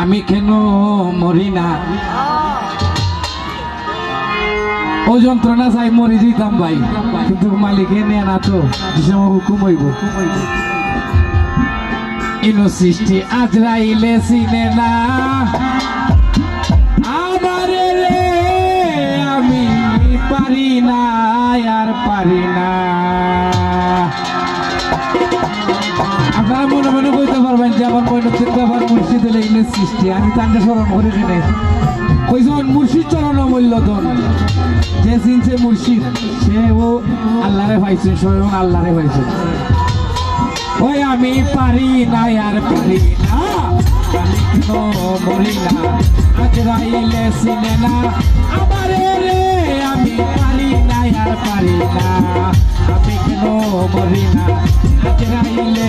আমি কেন মরি না? ও যন্ত্রণা চাই, মরি দিতাম ভাই। কিন্তু মালিকে নিয়ে না তো হুকুম ইনো সৃষ্টি আজরাইলে চিনে না। রে, আমি পারি না, আর পারি না। আপনারা মনে মনে কইতে যে আমার মৈনতিক ব্যাপার মুর্শিদ হলে ইংলিশ সৃষ্টি, আমি তাকে স্মরণ করি কিনে কইছেন মুর্শিদ চরণ মূল্যধন যে চিনছে মুর্শিদ সে ও আল্লাহরে পাইছে, স্বয়ং আল্লাহরে পাইছে। ওই আমি পারি না আর পারি না মরি না আজ রাইলে চিনে না, আমারে রে, আমি পারি না আর পারি না। আমি কেন মরি না আজ রাইলে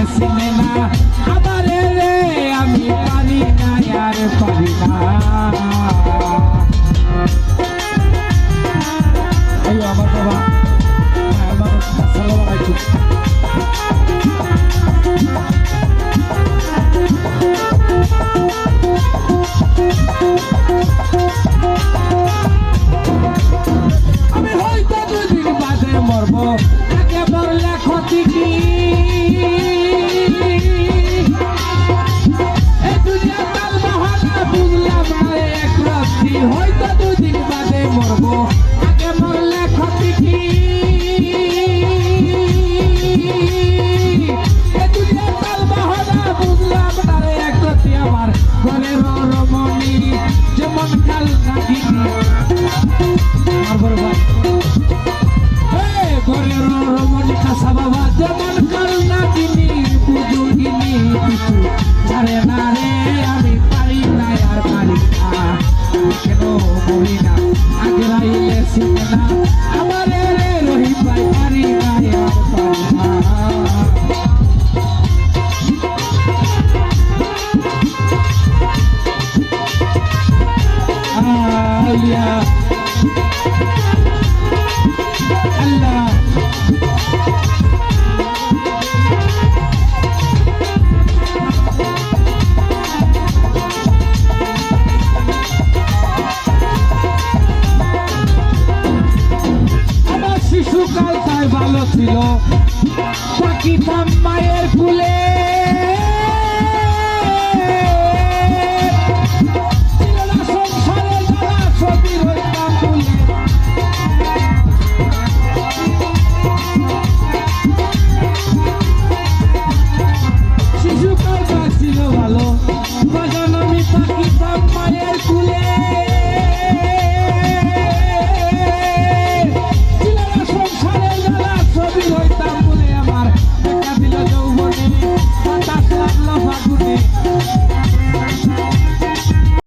করি না আগরাইলে সিনে না আমার রে রহি পাই পারি না আর পাই Yeah. ছিল সাকিব মায়ের ফুলে